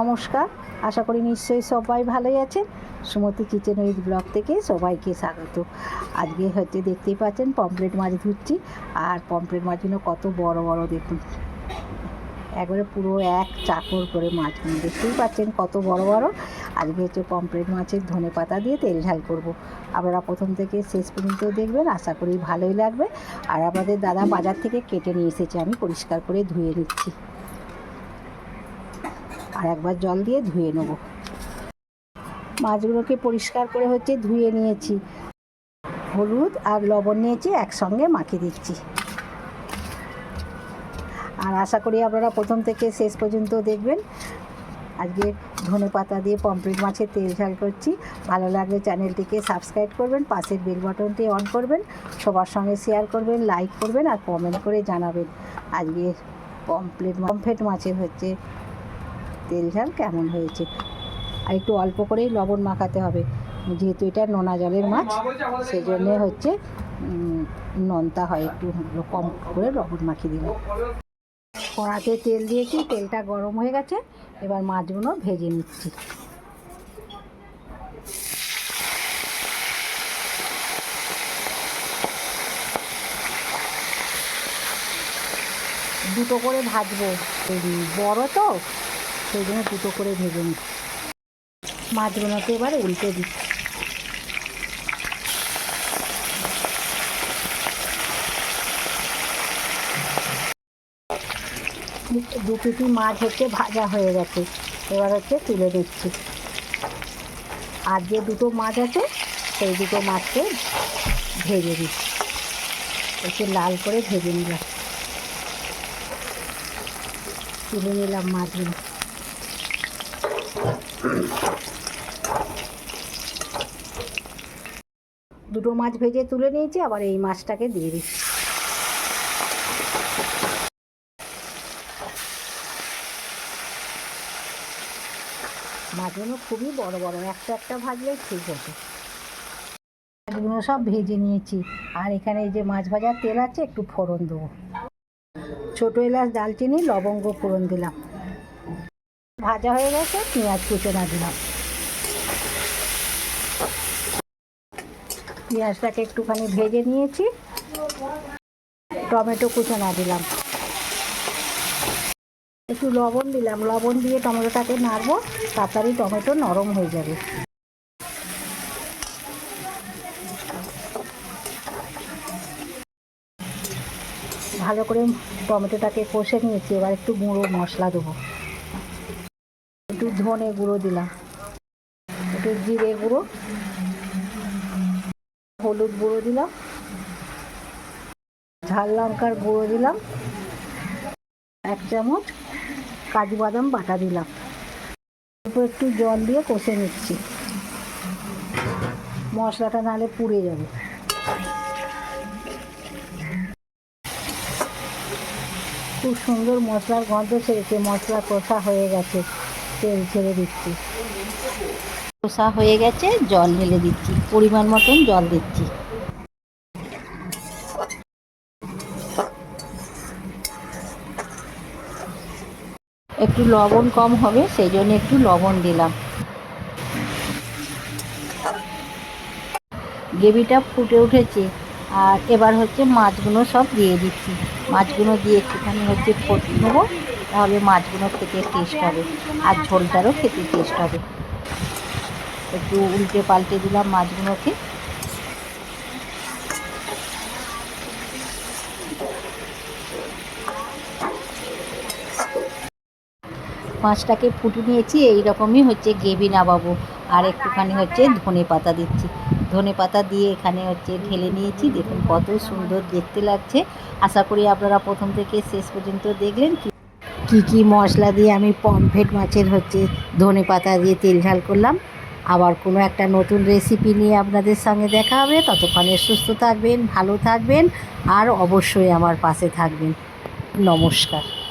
নমস্কার, আশা করি নিশ্চয়ই সবাই ভালোই আছেন। সুমতি কিচেন উইথ ব্লগ থেকে সবাইকে স্বাগত। আজকে হচ্ছে দেখতেই পাচ্ছেন পমপ্লেট মাছ ধুচ্ছি আর পমপ্লেট মাছগুলো কত বড় বড় দেখুন। একবারে পুরো এক চাকর করে মাছগুলো দেখতেই পাচ্ছেন কত বড় বড়। আজকে হচ্ছে পমপ্লেট মাছের ধনে পাতা দিয়ে তেল ঝাল করব। আপনারা প্রথম থেকে শেষ পর্যন্ত দেখবেন, আশা করি ভালোই লাগবে। আর আপনাদের দাদা বাজার থেকে কেটে নিয়ে এসেছে, আমি পরিষ্কার করে ধুয়ে নিচ্ছি। আর একবার জল দিয়ে ধুয়ে নেব। মাছগুলোকে পরিষ্কার করে হচ্ছে ধুয়ে নিয়েছি। হলুদ আর লবণ নিয়েছি, একসঙ্গে মাখিয়ে দিচ্ছি। আর আশা করি আপনারা প্রথম থেকে শেষ পর্যন্ত দেখবেন। আজকে ধনে পাতা দিয়ে পমফ্রেট মাছের তেল ঝাল করছি। ভালো লাগলে চ্যানেলটিকে সাবস্ক্রাইব করবেন, পাশের বেল বাটনটি অন করবেন, সবার সঙ্গে শেয়ার করবেন, লাইক করবেন আর কমেন্ট করে জানাবেন। আজকে পমফ্লেট পমফ্রেট মাছের হচ্ছে তেল ঝাল কেমন হয়েছে? আর একটু অল্প করেই লবণ মাখাতে হবে। যেহেতু এটা নোনা জলের মাছ সেই জন্যে হচ্ছে নোনতা হয় একটু কম করে লবণ মাখিয়ে দিলাম। কড়াতে তেল দিয়েছি, তেলটা গরম হয়ে গেছে। এবার মাছগুলো ভেজে নিচ্ছি। দুটো করে ভাজবো। বড় তো সেই জন্য দুটো করে ভেজে নিচ্ছি। মাছগুলোকে এবার উল্টে দিচ্ছি। দু পিটি মাছ হচ্ছে ভাজা হয়ে গেছে। এবার হচ্ছে তুলে দিচ্ছি আর যে দুটো মাছ আছে, সেই দুটো মাছকে ভেজে দিচ্ছি। একটু লাল করে ভেজে নিলাম। তুলে নিলাম মাছগুলো। দুটো মাছ ভেজে তুলে নিয়েছি, আবার এই মাছটাকে দিয়ে দিচ্ছি। মাছগুলো খুবই বড় বড়, একটা একটা ভাজলেই ঠিক হতো। মাছগুলো সব ভেজে নিয়েছি, আর এখানে এই যে মাছ ভাজার তেল আছে, একটু ফোড়ন দেবো। ছোটো এলাচ দালচিনি লবঙ্গ ফোড়ন দিলাম। ভাজা হয়ে গেছে, পেঁয়াজ কুচনা দিলাম। পেঁয়াজটাকে একটুখানি ভেজে নিয়েছি। টমেটো কুচনা দিলাম। একটু লবণ দিলাম। লবণ দিয়ে টমেটোটাকে নাড়বো, তাড়াতাড়ি টমেটো নরম হয়ে যাবে। ভালো করে টমেটোটাকে কষে নিয়েছি, এবার একটু গুঁড়ো মশলা দেবো। ধনে গুঁড়ো দিলাম। একটু জিরে গুঁড়ো, হলুদ গুঁড়ো দিলাম, ঝাল লঙ্কার গুঁড়ো দিলাম, এক চামচ কাজু বাদাম বাটা দিলাম। অল্প একটু জল দিয়ে কষে নিচ্ছি। মশলাটা নাহলে পুড়ে যাবে। খুব সুন্দর মশলার গন্ধ ছেড়েছে মশলা কষা হয়ে গেছে। তেল ছেড়ে দিচ্ছি। কষা হয়ে গেছে, জল ঢেলে দিচ্ছি। পরিমাণ মতন জল দিচ্ছি। একটু লবণ কম হবে, সেই জন্য একটু লবণ দিলাম। গ্রেভিটা ফুটে উঠেছে, আর এবার হচ্ছে মাছগুলো সব দিয়ে দিচ্ছি। মাছগুলো দিয়ে একটুখানি হচ্ছে ফুটিয়ে নেব। তাহলে মাছগুলো খেতে টেস্ট হবে। আর ঝোলটারও খেতে টেস্ট হবে। একটু উল্টে পাল্টে দিলাম মাছগুলোকে। মাছটাকে ফুটে নিয়েছি এই রকমই হচ্ছে গ্রেভি নামাবো আর একটুখানি হচ্ছে ধনে পাতা দিচ্ছি। ধনে পাতা দিয়ে এখানে হচ্ছে ঢেলে নিয়েছি। দেখুন কত সুন্দর দেখতে লাগছে। আশা করি আপনারা প্রথম থেকে শেষ পর্যন্ত দেখলেন কী কী মশলা দিয়ে আমি পমফ্রেট মাছের হচ্ছে ধনে পাতা দিয়ে তেল ঝাল করলাম। আবার কোনো একটা নতুন রেসিপি নিয়ে আপনাদের সঙ্গে দেখা হবে। ততক্ষণে সুস্থ থাকবেন, ভালো থাকবেন, আর অবশ্যই আমার পাশে থাকবেন। নমস্কার।